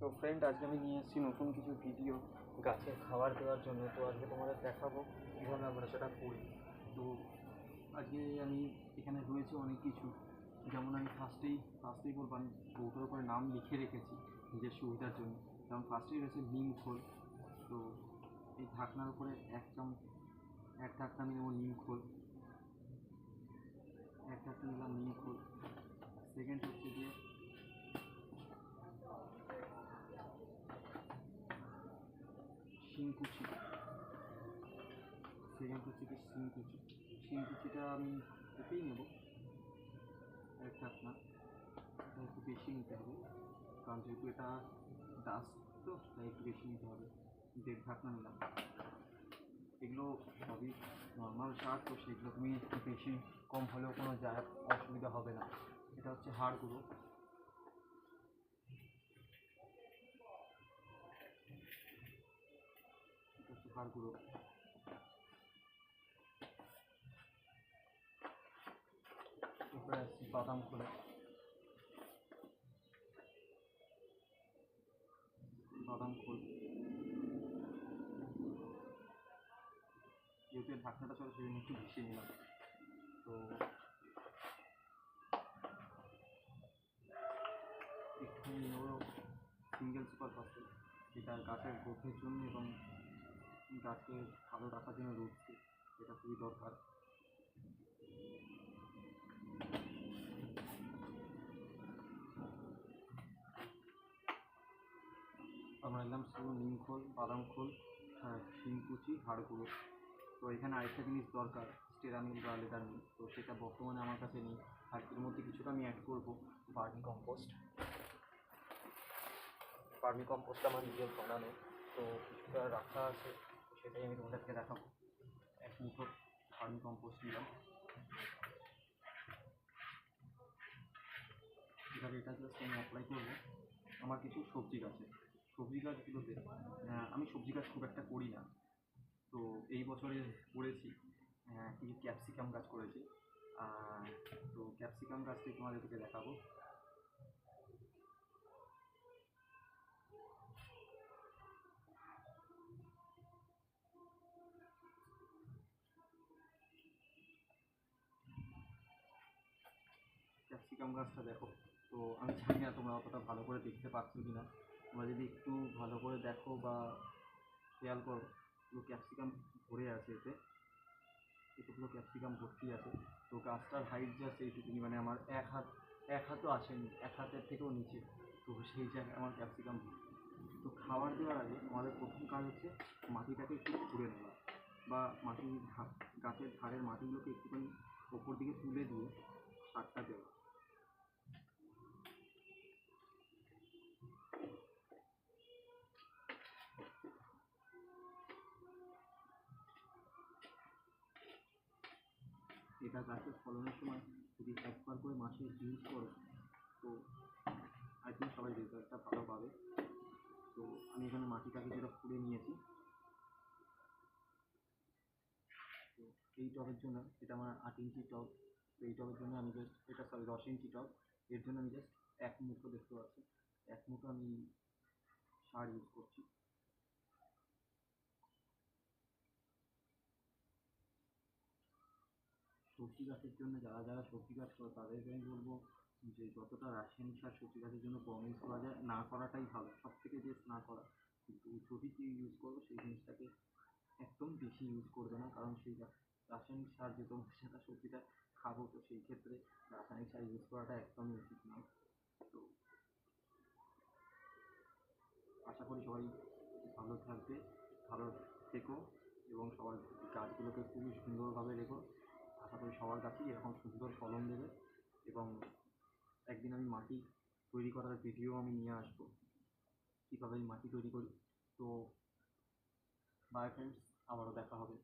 তো ফ্রেন্ড আজকে আমি নিয়ে এসেছি নতুন কিছু ভিডিও গাছের খাবার দেওয়ার জন্য। তো আজকে তোমাদের দেখাবো কীভাবে আমরা সেটা করি। তো আজকে আমি এখানে রয়েছে অনেক কিছু। যেমন আমি ফার্স্টেই ফার্স্টেই বলব, আমি বউটার উপরে নাম লিখে রেখেছি নিজের সুবিধার জন্য। যেমন ফার্স্টেই রয়েছে নিম খোল। তো এই ঢাকনার উপরে এক চামচ, এক ঢাকনা নেব নিম খোল। এক ঢাকনা নিলাম নিম খোল। শিংকুচি সেকেন্ড হচ্ছে কি শিংকুচি শিংকুচিটা আমি এতেই নেব। এক ঢাকনা এটা একটু বেশি নিতে হবে। কারণ যেহেতু এটা ডাস্ট তো, তাই একটু বেশি নিতে হবে। দেড় ঢাকনা নিলাম। এগুলো সবই নর্মাল সার তো সেগুলো তুমি একটু বেশি কম হলেও কোনো যায় অসুবিধা হবে না। এটা হচ্ছে এটা হাড়গুলো এরপরে আসছি বাদাম খোলা। বাদাম খোল। যেহেতু ঢাকনাটা চলে সেই জন্য একটু বেশি নিলাম। তো একটুখানি নেব সিঙ্গেল সুপার ফসফেট যেটা গাছের গ্রোথের জন্য এবং গাছকে ভালো রাখার জন্য রুটকে এটা খুবই দরকার। আমরা নিলাম শুধু নিম খোল, বাদাম খোল হ্যাঁ শিংকুচি হাড়গুলো তো এখানে আরেকটা জিনিস দরকার স্টেরামিল বা লেদারমিল তো সেটা বর্তমানে আমার কাছে নেই। আর মধ্যে কিছুটা আমি অ্যাড করব, বার্মি কম্পোস্ট। বার্মি কম্পোস্ট আমার নিজের বানানো। তো কিছুটা রাখা আছে। সেটাই আমি তোমাদেরকে দেখাবো। এক মুঠো বার্মি কম্পোস্ট নিলাম। এবার এটা জাস্ট আমি অ্যাপ্লাই করব। আমার কিছু সবজি গাছে সবজি গাছগুলোতে আমি সবজি গাছ খুব একটা করি না। তো এই বছরে করেছি। কিছু ক্যাপসিকাম গাছ করেছি। তো ক্যাপসিকাম গাছটাই তোমাদেরকে দেখাবো। ক্যাপসিকাম গাছটা দেখো। তো আমি জানি না তোমরা অতটা ভালো করে দেখতে পাচ্ছ কি না তোমরা যদি একটু ভালো করে দেখো বা খেয়াল করো, পুরো ক্যাপসিকাম ভরে আছে এতে। এতে পুরো ক্যাপসিকাম ভর্তি আছে। তো গাছটার হাইট জাস্ট এইটুকুনি মানে আমার এক হাত, এক হাতও আসেনি, এক হাতের থেকেও নিচে। তো সেই জায়গায় আমার ক্যাপসিকাম ভর্তি। তো খাবার দেওয়ার আগে আমাদের প্রথম কাজ হচ্ছে মাটিটাকে একটু খুঁড়ে নেওয়া বা মাটির গাছের ধারের মাটিগুলোকে একটুখানি ওপর দিকে তুলে দিয়ে সারটা দেওয়া। এটা গাছের ফলনের সময় যদি একবার করে মাসে ইউজ করো, তো আই থিঙ্ক সবাই রেজাল্টটা ভালো পাবে। তো আমি এখানে মাটিটাকে যেটা খুঁড়ে নিয়েছি, তো এই টবের জন্য এটা আমার আট ইঞ্চি টব, তো এই টবের জন্য আমি জাস্ট এটা সরি দশ ইঞ্চি টব। এর জন্য আমি জাস্ট এক মুঠো দেখতে পাচ্ছি। এক মুঠো আমি সার ইউজ করছি। সবজি গাছের জন্য, যারা যারা সবজি গাছ করে তাদেরকে আমি বলব যে যতটা রাসায়নিক সার সবজি গাছের জন্য কম করা যায়, না করাটাই ভালো। সব থেকে বেস্ট না করা। কিন্তু যদি কেউ ইউজ করো সেই জিনিসটাকে একদম বেশি ইউজ করবে না, কারণ সেই রাসায়নিক সার যে তোমার সেটা সবজিটা খাব, তো সেই ক্ষেত্রে রাসায়নিক সার ইউজ করাটা একদমই উচিত নয়। তো আশা করি সবাই ভালো থাকবে, ভালো থেকো এবং সবার গাছগুলোকে খুবই সুন্দরভাবে রেখো। আশা করি সবার কাছেই এরকম সুন্দর ফলন দেবে এবং একদিন আমি মাটি তৈরি করার ভিডিও আমি নিয়ে আসব, কীভাবে আমি মাটি তৈরি করি। তো বাই ফ্রেন্ডস আবারও দেখা হবে।